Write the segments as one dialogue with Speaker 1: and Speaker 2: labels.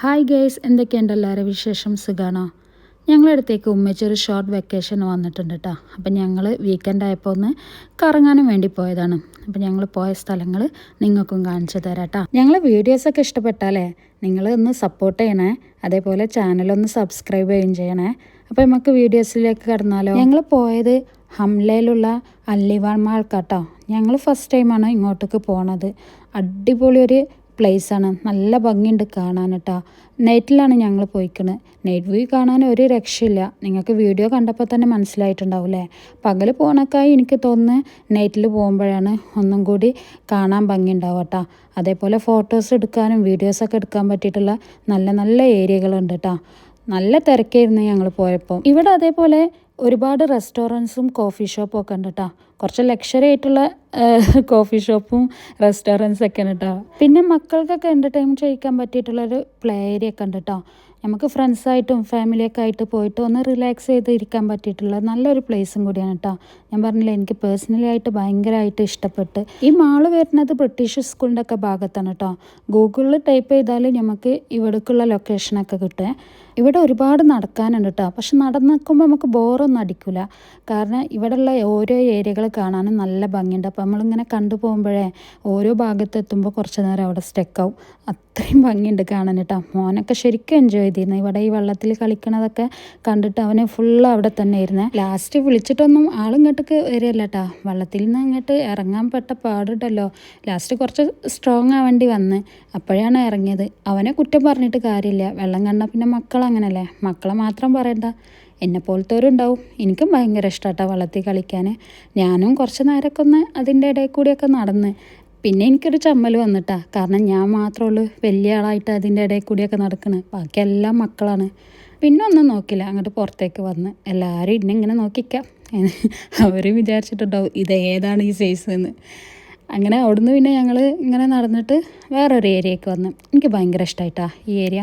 Speaker 1: Hi guys എന്തൊക്കെയുണ്ട് എല്ലാവരും വിശേഷം? സുഖാണോ? ഞങ്ങളടുത്തേക്ക് ഉമ്മച്ചൊരു ഷോർട്ട് വെക്കേഷൻ വന്നിട്ടുണ്ട് കേട്ടോ അപ്പം ഞങ്ങൾ വീക്കെൻഡ് ആയപ്പോൾ ഒന്ന് കറങ്ങാനും വേണ്ടി പോയതാണ്. അപ്പം ഞങ്ങൾ പോയ സ്ഥലങ്ങൾ നിങ്ങൾക്കും കാണിച്ചു തരാം കേട്ടോ ഞങ്ങൾ വീഡിയോസൊക്കെ ഇഷ്ടപ്പെട്ടാലേ നിങ്ങൾ ഒന്ന് സപ്പോർട്ട് ചെയ്യണേ. അതേപോലെ ചാനലൊന്ന് സബ്സ്ക്രൈബ് ചെയ്യുകയും ചെയ്യണേ. അപ്പോൾ നമുക്ക് വീഡിയോസിലേക്ക് കടന്നാലോ? ഞങ്ങൾ പോയത് ഹംലയിലുള്ള അല്ലിവാൾ മാൾക്കാട്ടോ ഞങ്ങൾ ഫസ്റ്റ് ടൈമാണ് ഇങ്ങോട്ടേക്ക് പോണത്. അടിപൊളി ഒരു പ്ലേസാണ് നല്ല ഭംഗിയുണ്ട് കാണാൻ കേട്ടോ. നൈറ്റിലാണ് ഞങ്ങൾ പോയിക്കണത് നൈറ്റ് വ്യൂ കാണാൻ ഒരു രക്ഷയില്ല. നിങ്ങൾക്ക് വീഡിയോ കണ്ടപ്പോൾ തന്നെ മനസ്സിലായിട്ടുണ്ടാവും അല്ലേ പകൽ പോകണക്കായി എനിക്ക് തോന്നുന്നു നൈറ്റിൽ പോകുമ്പോഴാണ് ഒന്നും കൂടി കാണാൻ ഭംഗി ഉണ്ടാവും കേട്ടോ. അതേപോലെ ഫോട്ടോസ് എടുക്കാനും വീഡിയോസൊക്കെ എടുക്കാൻ പറ്റിയിട്ടുള്ള നല്ല നല്ല ഏരിയകളുണ്ട് കേട്ടോ. നല്ല തിരക്കായിരുന്നു ഞങ്ങൾ പോയപ്പോൾ. ഇവിടെ അതേപോലെ ഒരുപാട് റെസ്റ്റോറന്റ്സും കോഫി ഷോപ്പും ഒക്കെ ഉണ്ട് കേട്ടോ. കുറച്ച് ലക്ഷറി ആയിട്ടുള്ള കോഫി ഷോപ്പും റെസ്റ്റോറന്റ്സ് ഒക്കെ ഉണ്ട് കേട്ടോ പിന്നെ മക്കൾക്കൊക്കെ എന്റർടൈൻ ചെയ്യിക്കാൻ പറ്റിയിട്ടുള്ളൊരു പ്ലേ ഏരിയ ഒക്കെ ഉണ്ട് കേട്ടോ നമുക്ക് ഫ്രണ്ട്സായിട്ടും ഫാമിലിയൊക്കെ ആയിട്ട് പോയിട്ട് ഒന്ന് റിലാക്സ് ചെയ്ത് ഇരിക്കാൻ പറ്റിയിട്ടുള്ള നല്ലൊരു പ്ലേസും കൂടിയാണ് കേട്ടോ ഞാൻ പറഞ്ഞില്ല എനിക്ക് പേഴ്സണലി ആയിട്ട് ഭയങ്കരമായിട്ട് ഇഷ്ടപ്പെട്ട്. ഈ മാൾ വരുന്നത് ബ്രിട്ടീഷ് സ്കൂളിന്റെ ഒക്കെ ഭാഗത്താണ് കേട്ടോ ഗൂഗിളിൽ ടൈപ്പ് ചെയ്താൽ നമുക്ക് ഇവിടേക്കുള്ള ലൊക്കേഷനൊക്കെ കിട്ടുക ഇവിടെ ഒരുപാട് നടക്കാനുണ്ട് കേട്ടോ പക്ഷെ നടന്ന് നിൽക്കുമ്പോൾ നമുക്ക് ബോറൊന്നും അടിക്കില്ല കാരണം ഇവിടെയുള്ള ഓരോ ഏരിയകൾ കാണാനും നല്ല ഭംഗിയുണ്ട്. അപ്പോൾ നമ്മളിങ്ങനെ കണ്ടു പോകുമ്പോഴേ ഓരോ ഭാഗത്തെത്തുമ്പോൾ കുറച്ച് നേരം അവിടെ സ്റ്റെക്കാവും അത്രയും ഭംഗിയുണ്ട് കാണാൻ കേട്ടോ. മോനൊക്കെ ശരിക്കും എൻജോയ് ചെയ്തിരുന്നു. ഇവിടെ ഈ വെള്ളത്തിൽ കളിക്കണതൊക്കെ കണ്ടിട്ട് അവന് ഫുൾ അവിടെ തന്നെ ഇരുന്നേ ലാസ്റ്റ് വിളിച്ചിട്ടൊന്നും ആളിങ്ങോട്ടേക്ക് വരികയല്ല കേട്ടോ. വെള്ളത്തിൽ നിന്ന് ഇങ്ങോട്ട് ഇറങ്ങാൻ പെട്ട പാടുണ്ടല്ലോ. ലാസ്റ്റ് കുറച്ച് സ്ട്രോങ് ആവേണ്ടി വന്ന്. അപ്പോഴാണ് ഇറങ്ങിയത്. അവനെ കുറ്റം പറഞ്ഞിട്ട് കാര്യമില്ല. വെള്ളം കണ്ടാൽ പിന്നെ മക്കളങ്ങനല്ലേ? മക്കളെ മാത്രം പറയണ്ട. എന്നെ പോലത്തെവരുണ്ടാവും എനിക്കും ഭയങ്കര ഇഷ്ടമാട്ടോ വള്ളത്തിൽ കളിക്കാൻ ഞാനും കുറച്ച് നേരമൊക്കെ ഒന്ന് അതിന്റെ ഇടയിൽ കൂടിയൊക്കെ നടന്ന്. പിന്നെ എനിക്കൊരു ചമ്മൽ വന്നിട്ടാ. കാരണം ഞാൻ മാത്രമേ ഉള്ളൂ വലിയ ആളായിട്ട് അതിന്റെ ഇടയിൽ കൂടിയൊക്കെ നടക്കണേ. ബാക്കി എല്ലാം മക്കളാണ്. പിന്നെ ഒന്നും നോക്കില്ല. അങ്ങോട്ട് പുറത്തേക്ക് വന്ന്. എല്ലാവരും ഇന്നെ ഇങ്ങനെ നോക്കിക്കാം. അവർ വിചാരിച്ചിട്ടുണ്ടാവും ഇത് ഏതാണ് ഈ സൈസ് എന്ന്. അങ്ങനെ അവിടുന്ന് പിന്നെ ഞങ്ങൾ ഇങ്ങനെ നടന്നിട്ട് വേറൊരു ഏരിയയ്ക്ക് വന്ന്. എനിക്ക് ഭയങ്കര ഇഷ്ടമായിട്ടാ ഈ ഏരിയ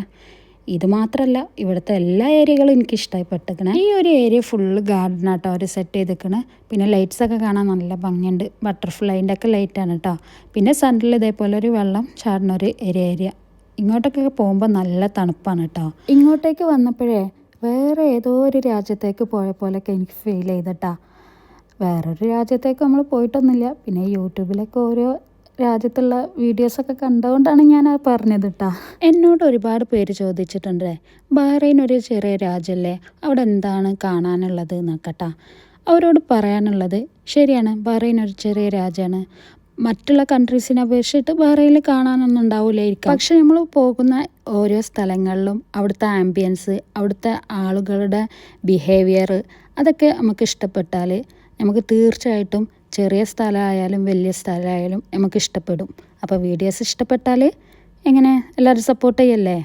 Speaker 1: ഇത് മാത്രമല്ല ഇവിടുത്തെ എല്ലാ ഏരിയകളും എനിക്ക് ഇഷ്ടമായി ഇഷ്ടപ്പെട്ടിരിക്കണേ ഈ ഒരു ഏരിയ ഫുള്ള് ഗാർഡനാട്ടോ അവർ സെറ്റ് ചെയ്തിരിക്കണേ പിന്നെ ലൈറ്റ്സ് ഒക്കെ കാണാൻ നല്ല ഭംഗിയുണ്ട്. ബട്ടർഫ്ലൈന്റെ ഒക്കെ ലൈറ്റാണ് കേട്ടോ പിന്നെ സെന്ററിൽ ഇതേപോലെ ഒരു വെള്ളം ചാടുന്ന ഒരു ഏരിയ ഏരിയ. ഇങ്ങോട്ടൊക്കെ പോകുമ്പോൾ നല്ല തണുപ്പാണ് കേട്ടോ ഇങ്ങോട്ടേക്ക് വന്നപ്പോഴേ വേറെ ഏതോ ഒരു രാജ്യത്തേക്ക് പോയ പോലെയൊക്കെ എനിക്ക് ഫീൽ ചെയ്തിട്ടാ. വേറൊരു രാജ്യത്തേക്ക് നമ്മൾ പോയിട്ടൊന്നുമില്ല. പിന്നെ യൂട്യൂബിലൊക്കെ ഓരോ രാജ്യത്തുള്ള വീഡിയോസൊക്കെ കണ്ടുകൊണ്ടാണ് ഞാൻ പറഞ്ഞത് കേട്ടോ എന്നോട് ഒരുപാട് പേര് ചോദിച്ചിട്ടുണ്ട് ബഹ്റൈൻ ഒരു ചെറിയ രാജ്യമല്ലേ അവിടെ എന്താണ് കാണാനുള്ളത് എന്നൊക്കെ അവരോട് പറയാനുള്ളത് ശരിയാണ് ബഹ്റൈൻ ഒരു ചെറിയ രാജ്യമാണ്. മറ്റുള്ള കൺട്രീസിനെ അപേക്ഷിച്ചിട്ട് ബഹ്റൈനിൽ കാണാനൊന്നും ഉണ്ടാവില്ലായിരിക്കും പക്ഷെ നമ്മൾ പോകുന്ന ഓരോ സ്ഥലങ്ങളിലും അവിടുത്തെ ആംബിയൻസ് അവിടുത്തെ ആളുകളുടെ ബിഹേവിയർ അതൊക്കെ നമുക്ക് ഇഷ്ടപ്പെട്ടാൽ നമുക്ക് തീർച്ചയായിട്ടും ചെറിയ സ്ഥലമായാലും വലിയ സ്ഥലമായാലും നമുക്ക് ഇഷ്ടപ്പെടും. അപ്പോൾ വീഡിയോസ് ഇഷ്ടപ്പെട്ടാൽ എങ്ങനെ? എല്ലാവരും സപ്പോർട്ട് ചെയ്യല്ലേ?